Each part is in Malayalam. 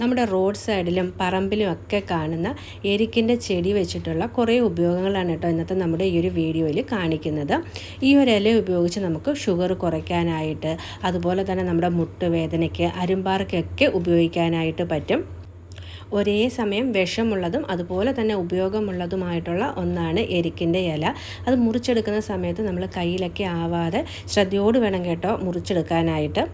നമ്മുടെ റോഡ് സൈഡിലും പറമ്പിലും ഒക്കെ കാണുന്ന എരിക്കിന്റെ ചെടി വെച്ചിട്ടുള്ള കുറേ ഉപയോഗങ്ങളാണ് കേട്ടോ ഇന്നത്തെ നമ്മുടെ ഈ ഒരു വീഡിയോയിൽ കാണിക്കുന്നത്. ഈ ഒരു ഇല ഉപയോഗിച്ച് നമുക്ക് ഷുഗർ കുറയ്ക്കാനായിട്ട് അതുപോലെ തന്നെ നമ്മുടെ മുട്ടുവേദനയ്ക്ക് അരുമ്പാർക്കൊക്കെ ഉപയോഗിക്കാനായിട്ട് പറ്റും. ഒരേ സമയം വിഷമുള്ളതും അതുപോലെ തന്നെ ഉപയോഗമുള്ളതുമായിട്ടുള്ള ഒന്നാണ് എരിക്കിന്റെ ഇല. അത് മുറിച്ചെടുക്കുന്ന സമയത്ത് നമ്മൾ കയ്യിലൊക്കെ ആവാതെ ശ്രദ്ധയോട് വേണം കേട്ടോ മുറിച്ചെടുക്കാനായിട്ട്.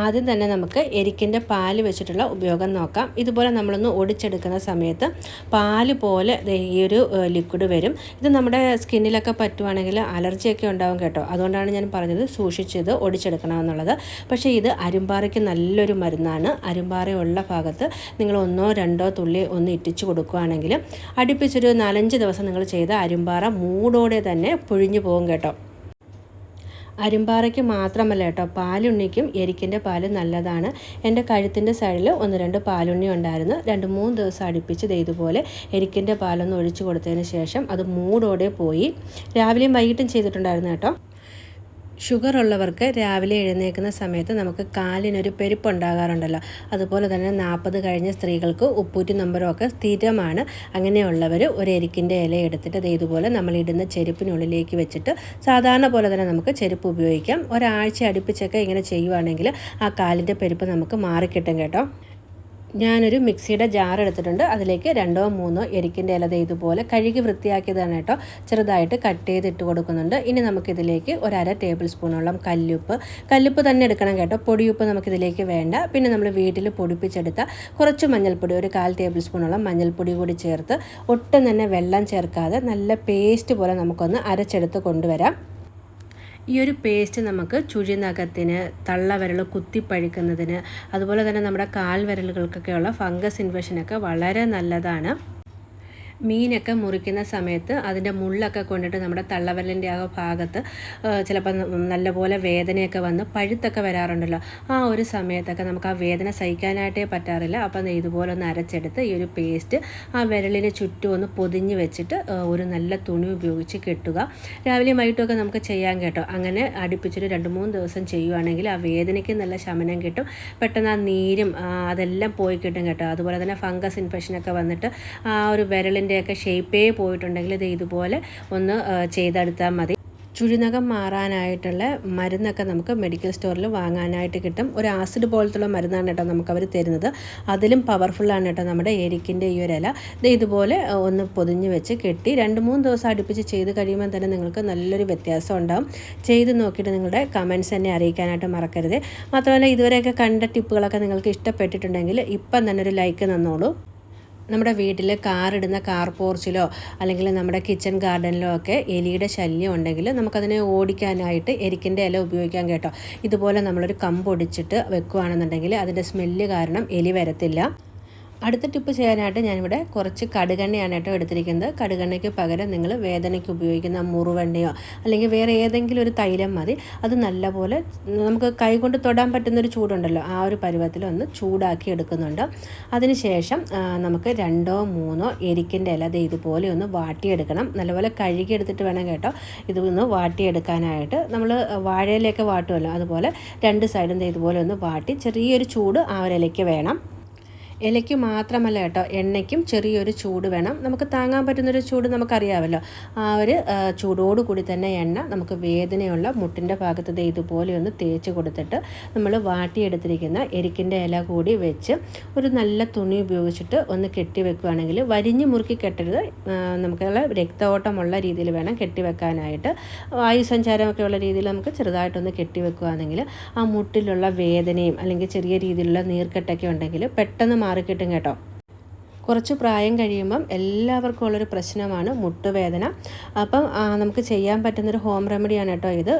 ആദ്യം തന്നെ നമുക്ക് എരിക്കിന്റെ പാൽ വെച്ചിട്ടുള്ള ഉപയോഗം നോക്കാം. ഇതുപോലെ നമ്മളൊന്ന് ഒടിച്ചെടുക്കുന്ന സമയത്ത് പാൽ പോലെ ഈ ഒരു ലിക്വിഡ് വരും. ഇത് നമ്മുടെ സ്കിന്നിലൊക്കെ പറ്റുവാണെങ്കിൽ അലർജിയൊക്കെ ഉണ്ടാവും കേട്ടോ. അതുകൊണ്ടാണ് ഞാൻ പറഞ്ഞത് സൂക്ഷിച്ചത് ഒടിച്ചെടുക്കണമെന്നുള്ളത്. പക്ഷേ ഇത് അരുമ്പാറയ്ക്ക് നല്ലൊരു മരുന്നാണ്. അരുമ്പാറയുള്ള ഭാഗത്ത് നിങ്ങൾ ഒന്നോ രണ്ടോ തുള്ളി ഒന്ന് ഇറ്റിച്ച് കൊടുക്കുകയാണെങ്കിൽ അടുപ്പിച്ചൊരു നാലഞ്ച് ദിവസം നിങ്ങൾ ചെയ്ത അരുമ്പാറ മൂടോടെ തന്നെ പൊഴിഞ്ഞു പോകും കേട്ടോ. അരുമ്പാറയ്ക്ക് മാത്രമല്ല കേട്ടോ പാലുണ്ണിക്കും എരിക്കിന്റെ പാൽ നല്ലതാണ്. എന്റെ കഴുത്തിന്റെ സൈഡിൽ ഒന്ന് രണ്ട് പാലുണ്ണി ഉണ്ടായിരുന്നു. രണ്ട് മൂന്ന് ദിവസം അടുപ്പിച്ച് ഇതുപോലെ എരിക്കിന്റെ പാലൊന്ന് ഒഴിച്ചു കൊടുത്തതിന് ശേഷം അത് മൂടോടെ പോയി. രാവിലെയും വൈകിട്ടും ചെയ്തിട്ടുണ്ടായിരുന്നു കേട്ടോ. ഷുഗർ ഉള്ളവർക്ക് രാവിലെ എഴുന്നേൽക്കുന്ന സമയത്ത് നമുക്ക് കാലിനൊരു പെരുപ്പുണ്ടാകാറുണ്ടല്ലോ. അതുപോലെ തന്നെ നാൽപ്പത് കഴിഞ്ഞ സ്ത്രീകൾക്ക് ഉപ്പൂറ്റി നമ്പരമൊക്കെ സ്ഥിരമാണ്. അങ്ങനെയുള്ളവർ ഒരു എരിക്കിന്റെ ഇല എടുത്തിട്ട് ഇതുപോലെ നമ്മൾ ഇടുന്ന ചെരുപ്പിനുള്ളിലേക്ക് വെച്ചിട്ട് സാധാരണ പോലെ തന്നെ നമുക്ക് ചെരുപ്പ് ഉപയോഗിക്കാം. ഒരാഴ്ച അടുപ്പിച്ചൊക്കെ ഇങ്ങനെ ചെയ്യുവാണെങ്കിൽ ആ കാലിന്റെ പെരുപ്പ് നമുക്ക് മാറിക്കിട്ടും കേട്ടോ. ഞാനൊരു മിക്സിയുടെ ജാർ എടുത്തിട്ടുണ്ട്. അതിലേക്ക് രണ്ടോ മൂന്നോ എരിക്കിന്റെ ഇല ദേ ഇതുപോലെ കഴുകി വൃത്തിയാക്കിയതാണ് കേട്ടോ. ചെറുതായിട്ട് കട്ട് ചെയ്ത് ഇട്ട് കൊടുക്കുന്നുണ്ട്. ഇനി നമുക്കിതിലേക്ക് ഒരു അര ടേബിൾ സ്പൂണോളം കല്ലുപ്പ്. കല്ലുപ്പ് തന്നെ എടുക്കണം കേട്ടോ. പൊടിയുപ്പ് നമുക്കിതിലേക്ക് വേണ്ട. പിന്നെ നമ്മൾ വീട്ടിൽ പൊടിപ്പിച്ചെടുത്ത കുറച്ച് മഞ്ഞൾപ്പൊടി ഒരു കാൽ ടേബിൾ സ്പൂണോളം മഞ്ഞൾപ്പൊടി കൂടി ചേർത്ത് ഒട്ടും തന്നെ വെള്ളം ചേർക്കാതെ നല്ല പേസ്റ്റ് പോലെ നമുക്കൊന്ന് അരച്ചെടുത്ത് കൊണ്ടുവരാം. ഈ ഒരു പേസ്റ്റ് നമുക്ക് ചുഴിനഖത്തിന് തള്ളവിരൽ കുത്തിപ്പഴിക്കുന്നതിന് അതുപോലെ തന്നെ നമ്മുടെ കാൽ വിരലുകൾക്കൊക്കെയുള്ള ഫംഗസ് ഇൻഫെക്ഷനൊക്കെ വളരെ നല്ലതാണ്. മീനൊക്കെ മുറിക്കുന്ന സമയത്ത് അതിന്റെ മുള്ളൊക്കെ കൊണ്ടിട്ട് നമ്മുടെ തള്ളവരലിന്റെ ആ ഭാഗത്ത് ചിലപ്പോൾ നല്ലപോലെ വേദനയൊക്കെ വന്ന് പഴുത്തൊക്കെ വരാറുണ്ടല്ലോ. ആ ഒരു സമയത്തൊക്കെ നമുക്ക് ആ വേദന സഹിക്കാനായിട്ടേ പറ്റാറില്ല. അപ്പം ഇതുപോലെ ഒന്ന് അരച്ചെടുത്ത് ഈ ഒരു പേസ്റ്റ് ആ വിരലിന് ചുറ്റും ഒന്ന് പൊതിഞ്ഞ് വെച്ചിട്ട് ഒരു നല്ല തുണി ഉപയോഗിച്ച് കെട്ടുക. രാവിലെയും വൈകിട്ടുമൊക്കെ നമുക്ക് ചെയ്യാൻ കേട്ടോ. അങ്ങനെ അടുപ്പിച്ചൊരു രണ്ട് മൂന്ന് ദിവസം ചെയ്യുവാണെങ്കിൽ ആ വേദനയ്ക്ക് നല്ല ശമനം കിട്ടും. പെട്ടെന്ന് ആ നീരും അതെല്ലാം പോയി കിട്ടും കേട്ടോ. അതുപോലെ തന്നെ ഫംഗസ് ഇൻഫെക്ഷനൊക്കെ വന്നിട്ട് ആ ഒരു വിരലിന്റെ ഒക്കെ ഷേപ്പേ പോയിട്ടുണ്ടെങ്കിൽ ഇത് ഇതുപോലെ ഒന്ന് ചെയ്തെടുത്താൽ മതി. ചുഴിനകം മാറാനായിട്ടുള്ള മരുന്നൊക്കെ നമുക്ക് മെഡിക്കൽ സ്റ്റോറിൽ വാങ്ങാനായിട്ട് കിട്ടും. ഒരു ആസിഡ് പോലത്തുള്ള മരുന്നാണ് കേട്ടോ നമുക്ക് അവർ തരുന്നത്. അതിലും പവർഫുള്ളാണ് കേട്ടോ നമ്മുടെ എരിക്കിന്റെ ഈ ഒരു ഇല ഇത് ഇതുപോലെ ഒന്ന് പൊതിഞ്ഞ് വെച്ച് കെട്ടി രണ്ട് മൂന്ന് ദിവസം അടുപ്പിച്ച് ചെയ്ത് കഴിയുമ്പോൾ തന്നെ നിങ്ങൾക്ക് നല്ലൊരു വ്യത്യാസം ഉണ്ടാകും ചെയ്ത് നോക്കിയിട്ട് നിങ്ങളുടെ കമൻസ് തന്നെ അറിയിക്കാനായിട്ട് മറക്കരുത്. മാത്രമല്ല ഇതുവരെയൊക്കെ കണ്ട ടിപ്പുകളൊക്കെ നിങ്ങൾക്ക് ഇഷ്ടപ്പെട്ടിട്ടുണ്ടെങ്കിൽ ഇപ്പം തന്നെ ഒരു ലൈക്ക് തന്നോളൂ. നമ്മുടെ വീട്ടിൽ കാറിടുന്ന കാർ പോർച്ചിലോ അല്ലെങ്കിൽ നമ്മുടെ കിച്ചൺ ഗാർഡനിലോ ഒക്കെ എലിയുടെ ശല്യം ഉണ്ടെങ്കിൽ നമുക്കതിനെ ഓടിക്കാനായിട്ട് എരിക്കിന്റെ ഇല ഉപയോഗിക്കാൻ കേട്ടോ. ഇതുപോലെ നമ്മളൊരു കമ്പൊടിച്ചിട്ട് വെക്കുകയാണെന്നുണ്ടെങ്കിൽ അതിന്റെ സ്മെല്ല് കാരണം എലി വരത്തില്ല. അടുത്ത ടിപ്പ് ചെയ്യാനായിട്ട് ഞാനിവിടെ കുറച്ച് കടുകെണ്ണയാണ് കേട്ടോ എടുത്തിരിക്കുന്നത്. കടുകെണ്ണയ്ക്ക് പകരം നിങ്ങൾ വേദനയ്ക്ക് ഉപയോഗിക്കുന്ന മുറുവെണ്ണയോ അല്ലെങ്കിൽ വേറെ ഏതെങ്കിലും ഒരു തൈലം മതി. അത് നല്ലപോലെ നമുക്ക് കൈകൊണ്ട് തൊടാൻ പറ്റുന്നൊരു ചൂടുണ്ടല്ലോ ആ ഒരു പരുവത്തിൽ ഒന്ന് ചൂടാക്കി എടുക്കുന്നുണ്ട്. അതിനുശേഷം നമുക്ക് രണ്ടോ മൂന്നോ എരിക്കിന്റെ ഇല അത് ഇതുപോലെ ഒന്ന് വാട്ടിയെടുക്കണം. നല്ലപോലെ കഴുകിയെടുത്തിട്ട് വേണം കേട്ടോ ഇതൊന്ന് വാട്ടിയെടുക്കാനായിട്ട്. നമ്മൾ വാഴയിലേക്ക് വാട്ടുമല്ലോ അതുപോലെ രണ്ട് സൈഡും ഇതുപോലെ ഒന്ന് വാട്ടി ചെറിയൊരു ചൂട് ആ ഒരു ഇലയ്ക്ക് വേണം. ഇലയ്ക്ക് മാത്രമല്ല കേട്ടോ എണ്ണയ്ക്കും ചെറിയൊരു ചൂട് വേണം. നമുക്ക് താങ്ങാൻ പറ്റുന്നൊരു ചൂട് നമുക്കറിയാമല്ലോ. ആ ഒരു ചൂടോടുകൂടി തന്നെ എണ്ണ നമുക്ക് വേദനയുള്ള മുട്ടിന്റെ ഭാഗത്ത് ഇതുപോലെ ഒന്ന് തേച്ച് കൊടുത്തിട്ട് നമ്മൾ വാട്ടിയെടുത്തിരിക്കുന്ന എരിക്കിന്റെ ഇല കൂടി വെച്ച് ഒരു നല്ല തുണി ഉപയോഗിച്ചിട്ട് ഒന്ന് കെട്ടി വെക്കുകയാണെങ്കിൽ വരിഞ്ഞ് മുറുക്കി കെട്ടരുത്. നമുക്ക് രക്തഓട്ടമുള്ള രീതിയിൽ വേണം കെട്ടിവെക്കാനായിട്ട് വായുസഞ്ചാരമൊക്കെ ഉള്ള രീതിയിൽ നമുക്ക് ചെറുതായിട്ടൊന്ന് കെട്ടി വെക്കുകയാണെങ്കിൽ ആ മുട്ടിലുള്ള വേദനയും അല്ലെങ്കിൽ ചെറിയ രീതിയിലുള്ള നീർക്കെട്ടൊക്കെ ഉണ്ടെങ്കിൽ പെട്ടെന്ന് മാറിക്കിട്ടും കേട്ടോ. കുറച്ച് പ്രായം കഴിയുമ്പം എല്ലാവർക്കും ഉള്ളൊരു പ്രശ്നമാണ് മുട്ടുവേദന. അപ്പം നമുക്ക് ചെയ്യാൻ പറ്റുന്നൊരു ഹോം റെമഡിയാണ് കേട്ടോ ഇത്.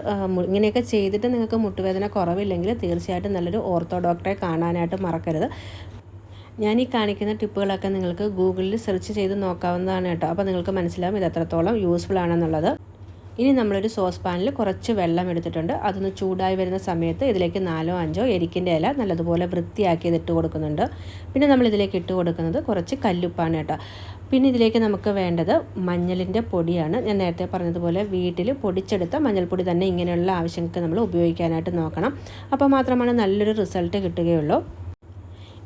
ഇങ്ങനെയൊക്കെ ചെയ്തിട്ട് നിങ്ങൾക്ക് മുട്ടുവേദന കുറവില്ലെങ്കിൽ തീർച്ചയായിട്ടും നല്ലൊരു ഓർത്തോ ഡോക്ടറെ കാണാനായിട്ട് മറക്കരുത്. ഞാൻ ഈ കാണിക്കുന്ന ടിപ്പുകളൊക്കെ നിങ്ങൾക്ക് ഗൂഗിളിൽ സെർച്ച് ചെയ്ത് നോക്കാവുന്നതാണ് കേട്ടോ. അപ്പോൾ നിങ്ങൾക്ക് മനസ്സിലാവും ഇത് എത്രത്തോളം യൂസ്ഫുൾ ആണെന്നുള്ളത്. ഇനി നമ്മളൊരു സോസ് പാനിൽ കുറച്ച് വെള്ളം എടുത്തിട്ടുണ്ട്. അതൊന്ന് ചൂടായി വരുന്ന സമയത്ത് ഇതിലേക്ക് നാലോ അഞ്ചോ എരിക്കിന്റെ ഇല നല്ലതുപോലെ വൃത്തിയാക്കി ഇതിട്ട് കൊടുക്കുന്നുണ്ട്. പിന്നെ നമ്മൾ ഇതിലേക്ക് ഇട്ട് കൊടുക്കുന്നത് കുറച്ച് കല്ലുപ്പാണ് കേട്ടോ. പിന്നെ ഇതിലേക്ക് നമുക്ക് വേണ്ടത് മഞ്ഞളിന്റെ പൊടിയാണ്. ഞാൻ നേരത്തെ പറഞ്ഞതുപോലെ വീട്ടിൽ പൊടിച്ചെടുത്ത മഞ്ഞൾപ്പൊടി തന്നെ ഇങ്ങനെയുള്ള ആവശ്യങ്ങൾക്ക് നമ്മൾ ഉപയോഗിക്കാനായിട്ട് നോക്കണം. അപ്പോൾ മാത്രമാണ് നല്ലൊരു റിസൾട്ട് കിട്ടുകയുള്ളൂ.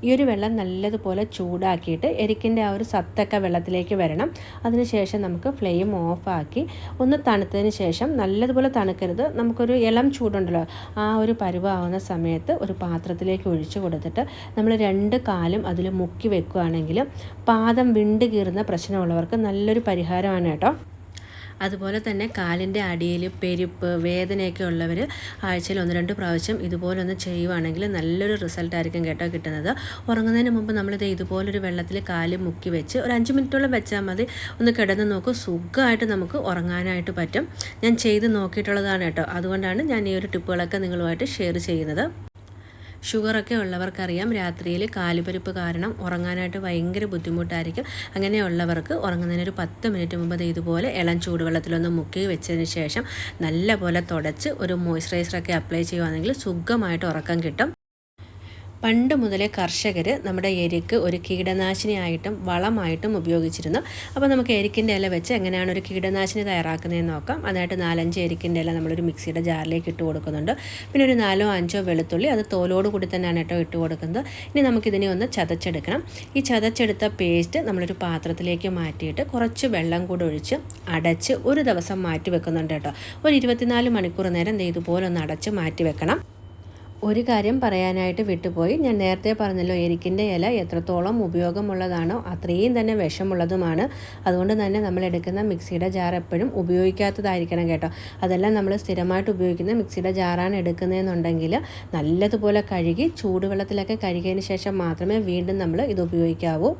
ഈ ഒരു വെള്ളം നല്ലതുപോലെ ചൂടാക്കിയിട്ട് എരിക്കിന്റെ ആ ഒരു സത്തൊക്കെ വെള്ളത്തിലേക്ക് വരണം. അതിനുശേഷം നമുക്ക് ഫ്ലെയിം ഓഫാക്കി ഒന്ന് തണുത്തതിന് ശേഷം നല്ലതുപോലെ തണുക്കരുത്. നമുക്കൊരു ഇളം ചൂടുണ്ടല്ലോ ആ ഒരു പരുവാവുന്ന സമയത്ത് ഒരു പാത്രത്തിലേക്ക് ഒഴിച്ചു കൊടുത്തിട്ട് നമ്മൾ രണ്ട് കാലും അതിൽ മുക്കി വെക്കുകയാണെങ്കിൽ പാദം വിണ്ട് കീറുന്ന പ്രശ്നമുള്ളവർക്ക് നല്ലൊരു പരിഹാരമാണ് കേട്ടോ. അതുപോലെ തന്നെ കാലിന്റെ അടിയിൽ പെരുപ്പ് വേദനയൊക്കെ ഉള്ളവർ ആഴ്ചയിൽ ഒന്ന് രണ്ട് പ്രാവശ്യം ഇതുപോലെ ഒന്ന് ചെയ്യുവാണെങ്കിൽ നല്ലൊരു റിസൾട്ടായിരിക്കും കേട്ടോ കിട്ടുന്നത്. ഉറങ്ങുന്നതിന് മുമ്പ് നമ്മളിത് ഇതുപോലൊരു വെള്ളത്തിൽ കാൽ മുക്കി വെച്ച് ഒരു അഞ്ച് മിനിറ്റോളം വെച്ചാൽ മതി. ഒന്ന് കിടന്ന് നോക്കൂ സുഖമായിട്ട് നമുക്ക് ഉറങ്ങാനായിട്ട് പറ്റും. ഞാൻ ചെയ്ത് നോക്കിയിട്ടുള്ളതാണ് കേട്ടോ. അതുകൊണ്ടാണ് ഞാൻ ഈ ഒരു ടിപ്പുകളൊക്കെ നിങ്ങളുമായിട്ട് ഷെയർ ചെയ്യുന്നത്. ഷുഗറൊക്കെ ഉള്ളവർക്കറിയാം. രാത്രിയിൽ കാലുപരിപ്പ് കാരണം ഉറങ്ങാനായിട്ട് ഭയങ്കര ബുദ്ധിമുട്ടായിരിക്കും. അങ്ങനെയുള്ളവർക്ക് ഉറങ്ങുന്നതിന് ഒരു പത്ത് മിനിറ്റ് മുമ്പ് ഇതുപോലെ ഇളം ചൂടുവെള്ളത്തിലൊന്ന് മുക്കി വെച്ചതിന് ശേഷം നല്ല പോലെ തുടച്ച് ഒരു മോയ്സ്ചറൈസറൊക്കെ അപ്ലൈ ചെയ്യുകയാണെങ്കിൽ സുഖമായിട്ട് ഉറക്കം കിട്ടും. പണ്ട് മുതലേ കർഷകർ നമ്മുടെ എരിക്ക് ഒരു കീടനാശിനിയായിട്ടും വളമായിട്ടും ഉപയോഗിച്ചിരുന്നു. അപ്പോൾ നമുക്ക് എരിക്കിന്റെ ഇല വെച്ച് എങ്ങനെയാണ് ഒരു കീടനാശിനി തയ്യാറാക്കുന്നതെന്ന് നോക്കാം. അതിനായിട്ട് നാലഞ്ച് എരിക്കിന്റെ ഇല നമ്മളൊരു മിക്സിയുടെ ജാറിലേക്ക് ഇട്ട് കൊടുക്കുന്നുണ്ട്. പിന്നെ ഒരു നാലോ അഞ്ചോ വെളുത്തുള്ളി അത് തോലോട് കൂടി തന്നെയാണ് കേട്ടോ ഇട്ട് കൊടുക്കുന്നത്. ഇനി നമുക്കിതിനെ ഒന്ന് ചതച്ചെടുക്കണം. ഈ ചതച്ചെടുത്ത പേസ്റ്റ് നമ്മളൊരു പാത്രത്തിലേക്ക് മാറ്റിയിട്ട് കുറച്ച് വെള്ളം കൂടെ ഒഴിച്ച് അടച്ച് ഒരു ദിവസം മാറ്റി വെക്കുന്നുണ്ട് കേട്ടോ. ഒരു ഇരുപത്തിനാല് മണിക്കൂർ നേരം ഇതുപോലെ ഒന്ന് അടച്ച് മാറ്റി വെക്കണം ഒരു കാര്യം പറയാനായിട്ട് വിട്ടുപോയി. ഞാൻ നേരത്തെ പറഞ്ഞല്ലോ എരിക്കിന്റെ ഇല എത്രത്തോളം ഉപയോഗമുള്ളതാണോ അത്രയും തന്നെ വിഷമുള്ളതുമാണ്. അതുകൊണ്ട് തന്നെ നമ്മൾ എടുക്കുന്ന മിക്സിയുടെ ജാർ എപ്പോഴും ഉപയോഗിക്കാത്തതായിരിക്കണം കേട്ടോ. അതെല്ലാം നമ്മൾ സ്ഥിരമായിട്ട് ഉപയോഗിക്കുന്ന മിക്സിയുടെ ജാറാണ് എടുക്കുന്നതെന്നുണ്ടെങ്കിൽ നല്ലതുപോലെ കഴുകി ചൂടുവെള്ളത്തിലൊക്കെ കഴുകിയതിന് ശേഷം മാത്രമേ വീണ്ടും നമ്മൾ ഇത് ഉപയോഗിക്കാവൂ.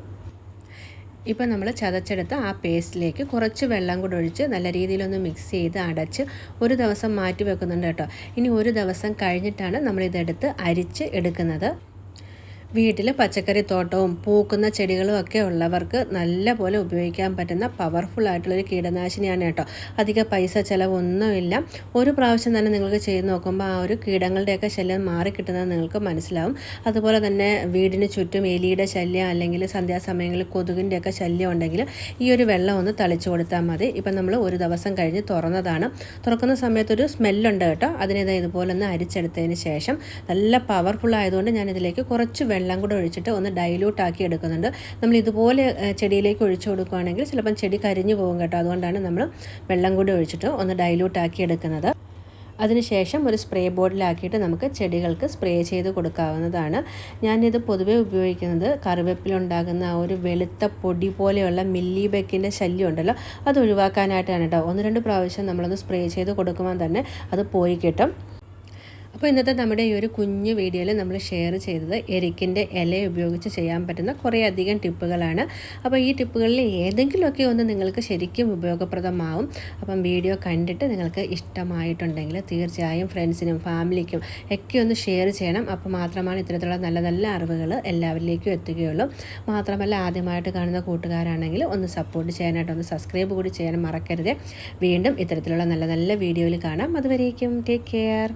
ഇപ്പം നമ്മൾ ചതച്ചെടുത്ത ആ പേസ്റ്റിലേക്ക് കുറച്ച് വെള്ളം കൂടെ ഒഴിച്ച് നല്ല രീതിയിലൊന്ന് മിക്സ് ചെയ്ത് അടച്ച് ഒരു ദിവസം മാറ്റി വെക്കുന്നുണ്ട് കേട്ടോ. ഇനി ഒരു ദിവസം കഴിഞ്ഞിട്ടാണ് നമ്മളിതെടുത്ത് അരിച്ച് എടുക്കുന്നത്. വീട്ടിൽ പച്ചക്കറി തോട്ടവും പൂക്കുന്ന ചെടികളും ഒക്കെ ഉള്ളവർക്ക് നല്ല പോലെ ഉപയോഗിക്കാൻ പറ്റുന്ന പവർഫുൾ ആയിട്ടുള്ളൊരു കീടനാശിനിയാണ് കേട്ടോ. അധിക പൈസ ചിലവൊന്നുമില്ല. ഒരു പ്രാവശ്യം തന്നെ നിങ്ങൾക്ക് ചെയ്ത് നോക്കുമ്പോൾ ആ ഒരു കീടങ്ങളുടെയൊക്കെ ശല്യം മാറിക്കിട്ടുന്നത് നിങ്ങൾക്ക് മനസ്സിലാവും. അതുപോലെ തന്നെ വീടിന് ചുറ്റും എലിയുടെ ശല്യം അല്ലെങ്കിൽ സന്ധ്യാസമയങ്ങളിൽ കൊതുകിന്റെയൊക്കെ ശല്യം ഉണ്ടെങ്കിൽ ഈ ഒരു വെള്ളം ഒന്ന് തളിച്ചു കൊടുത്താൽ മതി. ഇപ്പം നമ്മൾ ഒരു ദിവസം കഴിഞ്ഞ് തുറന്നതാണ്. തുറക്കുന്ന സമയത്തൊരു സ്മെല്ലുണ്ട് കേട്ടോ. അതിനെ ഇതുപോലെ ഒന്ന് അരിച്ചെടുത്തതിന് ശേഷം നല്ല പവർഫുൾ ആയതുകൊണ്ട് ഞാൻ ഇതിലേക്ക് കുറച്ച് വെള്ളം കൂടെ ഒഴിച്ചിട്ട് ഒന്ന് ഡൈലൂട്ട് ആക്കി എടുക്കുന്നുണ്ട്. നമ്മൾ ഇതുപോലെ ചെടിയിലേക്ക് ഒഴിച്ചു കൊടുക്കുകയാണെങ്കിൽ ചിലപ്പം ചെടി കരിഞ്ഞു പോകും കേട്ടോ. അതുകൊണ്ടാണ് നമ്മൾ വെള്ളം കൂടി ഒഴിച്ചിട്ട് ഒന്ന് ഡൈലൂട്ട് ആക്കി എടുക്കുന്നത്. അതിനുശേഷം ഒരു സ്പ്രേ ബോട്ടിലാക്കിയിട്ട് നമുക്ക് ചെടികൾക്ക് സ്പ്രേ ചെയ്ത് കൊടുക്കാവുന്നതാണ്. ഞാനിത് പൊതുവെ ഉപയോഗിക്കുന്നത് കറിവേപ്പിലുണ്ടാകുന്ന ആ ഒരു വെളുത്ത പൊടി പോലെയുള്ള മില്ലി ബെക്കിന്റെ ശല്യം ഉണ്ടല്ലോ അത് ഒഴിവാക്കാനായിട്ടാണ് കേട്ടോ. ഒന്ന് രണ്ട് പ്രാവശ്യം നമ്മളൊന്ന് സ്പ്രേ ചെയ്ത് കൊടുക്കുമ്പോൾ തന്നെ അത് പോയി കിട്ടും. അപ്പോൾ ഇന്നത്തെ നമ്മുടെ ഈ ഒരു കുഞ്ഞു വീഡിയോയിൽ നമ്മൾ ഷെയർ ചെയ്തത് എരിക്കിന്റെ ഇല ഉപയോഗിച്ച് ചെയ്യാൻ പറ്റുന്ന കുറേ അധികം ടിപ്പുകളാണ്. അപ്പോൾ ഈ ടിപ്പുകളിൽ ഏതെങ്കിലുമൊക്കെ ഒന്ന് നിങ്ങൾക്ക് ശരിക്കും ഉപയോഗപ്രദമാവും. അപ്പം വീഡിയോ കണ്ടിട്ട് നിങ്ങൾക്ക് ഇഷ്ടമായിട്ടുണ്ടെങ്കിൽ തീർച്ചയായും ഫ്രണ്ട്സിനും ഫാമിലിക്കും ഒക്കെ ഒന്ന് ഷെയർ ചെയ്യണം. അപ്പോൾ മാത്രമാണ് ഇത്തരത്തിലുള്ള നല്ല നല്ല അറിവുകൾ എല്ലാവരിലേക്കും എത്തുകയുള്ളൂ. മാത്രമല്ല ആദ്യമായിട്ട് കാണുന്ന കൂട്ടുകാരാണെങ്കിൽ ഒന്ന് സപ്പോർട്ട് ചെയ്യാനായിട്ട് ഒന്ന് സബ്സ്ക്രൈബ് കൂടി ചെയ്യാൻ മറക്കരുത്. വീണ്ടും ഇത്തരത്തിലുള്ള നല്ല നല്ല വീഡിയോയിൽ കാണാം. അതുവരേക്കും ടേക്ക് കെയർ